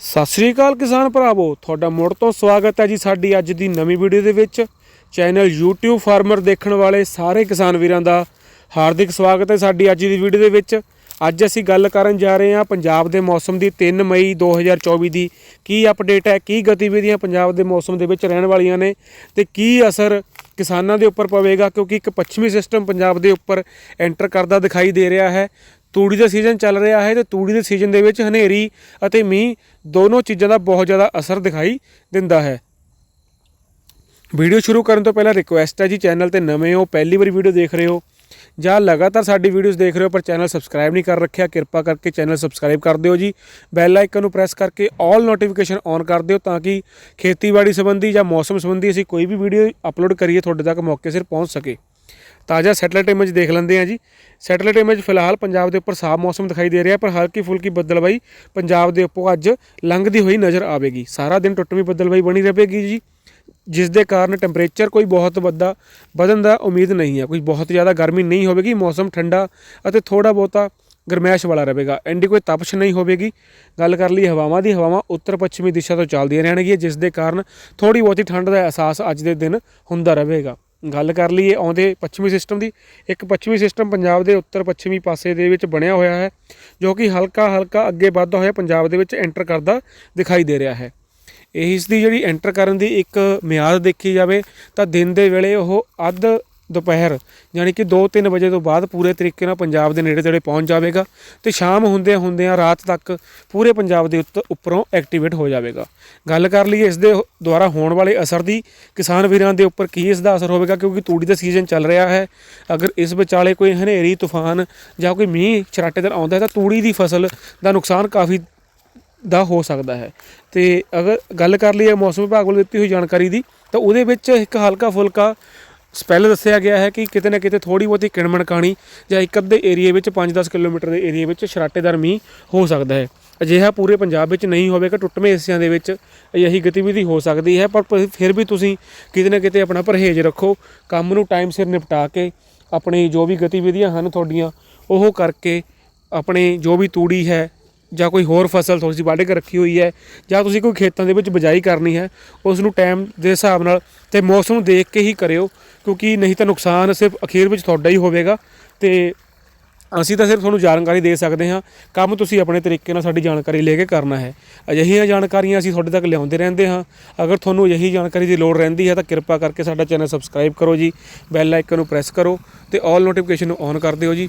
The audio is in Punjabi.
ਸਤਿ ਸ੍ਰੀ ਅਕਾਲ ਕਿਸਾਨ ਭਰਾਵੋ, ਤੁਹਾਡਾ ਮੁੜ ਤੋਂ ਸਵਾਗਤ ਹੈ ਜੀ ਸਾਡੀ ਅੱਜ ਦੀ ਨਵੀਂ ਵੀਡੀਓ ਦੇ ਵਿੱਚ। ਚੈਨਲ YouTube ਫਾਰਮਰ ਦੇਖਣ ਵਾਲੇ ਸਾਰੇ ਕਿਸਾਨ ਵੀਰਾਂ ਦਾ ਹਾਰਦਿਕ ਸਵਾਗਤ ਹੈ ਸਾਡੀ ਅੱਜ ਦੀ ਵੀਡੀਓ ਦੇ ਵਿੱਚ। ਅੱਜ ਅਸੀਂ ਗੱਲ ਕਰਨ ਜਾ ਰਹੇ ਹਾਂ ਪੰਜਾਬ ਦੇ ਮੌਸਮ ਦੀ 3 ਮਈ 2024 ਦੀ। ਕੀ ਅਪਡੇਟ ਹੈ, ਕੀ ਗਤੀਵਿਧੀਆਂ ਪੰਜਾਬ ਦੇ ਮੌਸਮ ਦੇ ਵਿੱਚ ਰਹਿਣ ਵਾਲੀਆਂ ਨੇ ਤੇ ਕੀ ਅਸਰ ਕਿਸਾਨਾਂ ਦੇ ਉੱਪਰ ਪਵੇਗਾ ਕਿਉਂਕਿ ਇੱਕ ਪੱਛਮੀ ਸਿਸਟਮ ਪੰਜਾਬ ਦੇ ਉੱਪਰ ਐਂਟਰ ਕਰਦਾ ਦਿਖਾਈ ਦੇ ਰਿਹਾ ਹੈ। ਤੂੜੀ ਦਾ ਸੀਜ਼ਨ ਚੱਲ ਰਿਹਾ ਹੈ ਤੇ ਤੂੜੀ ਦੇ ਸੀਜ਼ਨ ਦੇ ਵਿੱਚ ਹਨੇਰੀ ਅਤੇ ਮੀਂਹ ਦੋਨੋਂ ਚੀਜ਼ਾਂ ਦਾ ਬਹੁਤ ਜ਼ਿਆਦਾ ਅਸਰ ਦਿਖਾਈ ਦਿੰਦਾ ਹੈ। ਵੀਡੀਓ ਸ਼ੁਰੂ ਕਰਨ ਤੋਂ ਪਹਿਲਾਂ ਰਿਕੁਐਸਟ ਹੈ ਜੀ ਚੈਨਲ ਤੇ ਨਵੇਂ ਹੋ, ਪਹਿਲੀ ਵਾਰੀ ਵੀਡੀਓ ਦੇਖ ਰਹੇ ਹੋ ਜਾਂ ਲਗਾਤਾਰ ਸਾਡੀ ਵੀਡੀਓਜ਼ ਦੇਖ ਰਹੇ ਹੋ ਪਰ ਚੈਨਲ ਸਬਸਕ੍ਰਾਈਬ ਨਹੀਂ ਕਰ ਰੱਖਿਆ, ਕਿਰਪਾ ਕਰਕੇ ਚੈਨਲ ਸਬਸਕ੍ਰਾਈਬ ਕਰ ਦਿਓ ਜੀ। ਬੈਲ ਆਈਕਨ ਨੂੰ ਪ੍ਰੈਸ ਕਰਕੇ ਆਲ ਨੋਟੀਫਿਕੇਸ਼ਨ ਔਨ ਕਰ ਦਿਓ ਤਾਂ ਕਿ ਖੇਤੀਬਾੜੀ ਸੰਬੰਧੀ ਜਾਂ ਮੌਸਮ ਸੰਬੰਧੀ ਅਸੀਂ ਕੋਈ ਵੀ ਵੀਡੀਓ ਅਪਲੋਡ ਕਰੀਏ, ਤੁਹਾਡੇ ਤੱਕ ਮੌਕੇ ਸਿਰ ਪਹੁੰਚ ਸਕੇ। ਤਾਜ਼ਾ ਸੈਟਲਾਈਟ ਇਮੇਜ ਦੇਖ ਲੈਂਦੇ ਹਾਂ ਜੀ। ਸੈਟਲਾਈਟ ਇਮੇਜ ਫਿਲਹਾਲ ਪੰਜਾਬ ਦੇ ਉੱਪਰ ਸਾਫ਼ ਮੌਸਮ ਦਿਖਾਈ ਦੇ ਰਿਹਾ ਪਰ ਹਲਕੀ ਫੁਲਕੀ ਬੱਦਲਬਾਈ ਪੰਜਾਬ ਦੇ ਉੱਪਰ ਅੱਜ ਲੰਘਦੀ ਹੋਈ ਨਜ਼ਰ ਆਵੇਗੀ। ਸਾਰਾ ਦਿਨ ਟੁੱਟਵੀਂ ਬੱਦਲਬਾਈ ਬਣੀ ਰਹੇਗੀ ਜੀ, ਜਿਸ ਦੇ ਕਾਰਨ ਟੈਂਪਰੇਚਰ ਕੋਈ ਬਹੁਤ ਵੱਡਾ ਵਧਣ ਦਾ ਉਮੀਦ ਨਹੀਂ ਹੈ। ਕੋਈ ਬਹੁਤ ਜ਼ਿਆਦਾ ਗਰਮੀ ਨਹੀਂ ਹੋਵੇਗੀ, ਮੌਸਮ ਠੰਡਾ ਅਤੇ ਥੋੜਾ ਬਹੁਤਾ ਗਰਮੈਸ਼ ਵਾਲਾ ਰਹੇਗਾ। ਐਂਡੀ ਕੋਈ ਤਪਸ਼ ਨਹੀਂ ਹੋਵੇਗੀ। ਗੱਲ ਕਰ ਲਈ ਹਵਾਵਾਂ ਦੀ, ਹਵਾਵਾਂ ਉੱਤਰ ਪੱਛਮੀ ਦਿਸ਼ਾ ਤੋਂ ਚੱਲਦੀਆਂ ਰਹਿਣਗੀਆਂ, ਜਿਸ ਦੇ ਕਾਰਨ ਥੋੜੀ ਬਹੁਤੀ ਠੰਡ ਦਾ ਅਹਿਸਾਸ ਅੱਜ ਦੇ ਦਿਨ ਹੁੰਦਾ ਰਹੇਗਾ। ਗੱਲ ਕਰ ਲਈਏ ਆਉਂਦੇ ਪੱਛਮੀ ਸਿਸਟਮ ਦੀ, ਇੱਕ ਪੱਛਮੀ ਸਿਸਟਮ ਪੰਜਾਬ ਦੇ ਉੱਤਰ ਪੱਛਮੀ ਪਾਸੇ ਦੇ ਵਿੱਚ ਬਣਿਆ ਹੋਇਆ ਹੈ, ਜੋ ਕਿ ਹਲਕਾ ਹਲਕਾ ਅੱਗੇ ਵੱਧਦਾ ਹੋਇਆ ਪੰਜਾਬ ਦੇ ਵਿੱਚ ਐਂਟਰ ਕਰਦਾ ਦਿਖਾਈ ਦੇ ਰਿਹਾ ਹੈ। ਇਸ ਦੀ ਜਿਹੜੀ ਐਂਟਰ ਕਰਨ ਦੀ ਇੱਕ ਮਿਆਦ ਦੇਖੀ ਜਾਵੇ ਤਾਂ ਦਿਨ ਦੇ ਵੇਲੇ ਉਹ ਅੱਧ ਦੁਪਹਿਰ ਯਾਨੀ ਕਿ 2-3 ਵਜੇ ਤੋਂ ਬਾਅਦ ਪੂਰੇ ਤਰੀਕੇ ਨਾਲ ਪੰਜਾਬ ਦੇ ਨੇੜੇ ਤੇੜੇ ਪਹੁੰਚ ਜਾਵੇਗਾ ਤੇ ਸ਼ਾਮ ਹੁੰਦਿਆਂ ਹੁੰਦਿਆਂ ਰਾਤ ਤੱਕ ਪੂਰੇ ਪੰਜਾਬ ਦੇ ਉੱਤ, ਉੱਪਰੋਂ ਐਕਟੀਵੇਟ ਹੋ ਜਾਵੇਗਾ। ਗੱਲ ਕਰ ਲਈਏ ਇਸ ਦੇ ਦੁਆਰਾ ਹੋਣ ਵਾਲੇ ਅਸਰ ਦੀ, ਕਿਸਾਨ ਵੀਰਾਂ ਦੇ ਉੱਪਰ ਕੀ ਇਸ ਦਾ ਅਸਰ ਹੋਵੇਗਾ, ਕਿਉਂਕਿ ਤੂੜੀ ਦਾ ਸੀਜ਼ਨ ਚੱਲ ਰਿਹਾ ਹੈ। ਅਗਰ ਇਸ ਵਿਚਾਲੇ ਕੋਈ ਹਨੇਰੀ, ਤੂਫਾਨ ਜਾਂ ਕੋਈ ਮੀਂਹ ਛਰਾਟੇਦਾਰ ਆਉਂਦਾ ਹੈ ਤਾਂ ਤੂੜੀ ਦੀ ਫਸਲ ਦਾ ਨੁਕਸਾਨ ਕਾਫੀ ਦਾ ਹੋ ਸਕਦਾ ਹੈ। ਤੇ ਅਗਰ ਗੱਲ ਕਰ ਲਈਏ ਮੌਸਮ ਵਿਭਾਗ ਵੱਲੋਂ ਦਿੱਤੀ ਹੋਈ ਜਾਣਕਾਰੀ ਦੀ, ਤਾਂ ਉਹਦੇ ਵਿੱਚ ਇੱਕ ਹਲਕਾ ਫੁਲਕਾ ਸਪੈਲ ਦੱਸਿਆ ਗਿਆ ਹੈ ਕਿ ਕਿਤੇ ਨਾ ਕਿਤੇ ਥੋੜੀ ਬਹੁਤੀ ਕਿਣਮਣ ਕਾਣੀ ਜਾਂ ਇੱਕ ਅੱਧੇ ਏਰੀਏ ਵਿੱਚ 5-10 ਕਿਲੋਮੀਟਰ ਦੇ ਏਰੀਏ ਵਿੱਚ ਸ਼ਰਾਟੇਦਾਰ ਮੀਂਹ ਹੋ ਸਕਦਾ ਹੈ। ਅਜਿਹਾ ਪੂਰੇ ਪੰਜਾਬ ਵਿੱਚ ਨਹੀਂ ਹੋਵੇਗਾ ਟੁੱਟਵੇਂ ਹਿੱਸਿਆਂ ਦੇ ਵਿੱਚ ਅਜਿਹੀ ਗਤੀਵਿਧੀ ਹੋ ਸਕਦੀ ਹੈ, ਪਰ ਫਿਰ ਵੀ ਤੁਸੀਂ ਕਿਤੇ ਨਾ ਕਿਤੇ ਆਪਣਾ ਪਰਹੇਜ਼ ਰੱਖੋ, ਕੰਮ ਨੂੰ ਟਾਈਮ ਸਿਰ ਨਿਪਟਾ ਕੇ ਆਪਣੀ ਜੋ ਵੀ ਗਤੀਵਿਧੀਆਂ ਹਨ ਤੁਹਾਡੀਆਂ, ਉਹ ਕਰਕੇ ਆਪਣੇ ਜੋ ਵੀ ਤੂੜੀ ਹੈ ਜਾਂ ਕੋਈ ਹੋਰ ਫਸਲ ਤੁਸੀਂ ਵੱਢ ਕੇ ਰੱਖੀ ਹੋਈ ਹੈ ਜਾਂ ਤੁਸੀਂ ਕੋਈ ਖੇਤਾਂ ਦੇ ਵਿੱਚ ਬਿਜਾਈ ਕਰਨੀ ਹੈ ਉਸ ਨੂੰ ਟਾਈਮ ਦੇ ਹਿਸਾਬ ਨਾਲ ਤੇ ਮੌਸਮ ਨੂੰ ਦੇਖ ਕੇ ਹੀ ਕਰਿਓ, ਕਿਉਂਕਿ ਨਹੀਂ ਤਾਂ ਨੁਕਸਾਨ ਸਿਰਫ ਅਖੀਰ ਵਿੱਚ ਤੁਹਾਡਾ ਹੀ ਹੋਵੇਗਾ ਤੇ ਅਸੀਂ ਤਾਂ ਸਿਰਫ ਤੁਹਾਨੂੰ ਜਾਣਕਾਰੀ ਦੇ ਸਕਦੇ ਹਾਂ, ਕੰਮ ਤੁਸੀਂ ਆਪਣੇ ਤਰੀਕੇ ਨਾਲ ਸਾਡੀ ਜਾਣਕਾਰੀ ਲੈ ਕੇ ਕਰਨਾ ਹੈ। ਅਜਿਹੀਆਂ ਜਾਣਕਾਰੀਆਂ ਅਸੀਂ ਤੁਹਾਡੇ ਤੱਕ ਲਿਆਉਂਦੇ ਰਹਿੰਦੇ ਹਾਂ। ਅਗਰ ਤੁਹਾਨੂੰ ਅਜਿਹੀ ਜਾਣਕਾਰੀ ਦੀ ਲੋੜ ਰਹਿੰਦੀ ਹੈ ਤਾਂ ਕਿਰਪਾ ਕਰਕੇ ਸਾਡਾ ਚੈਨਲ ਸਬਸਕ੍ਰਾਈਬ ਕਰੋ ਜੀ ਬੈਲ ਆਈਕਨ ਨੂੰ ਪ੍ਰੈਸ ਕਰੋ ਤੇ ਆਲ ਨੋਟੀਫਿਕੇਸ਼ਨ ਨੂੰ ਔਨ ਕਰ ਦਿਓ ਜੀ।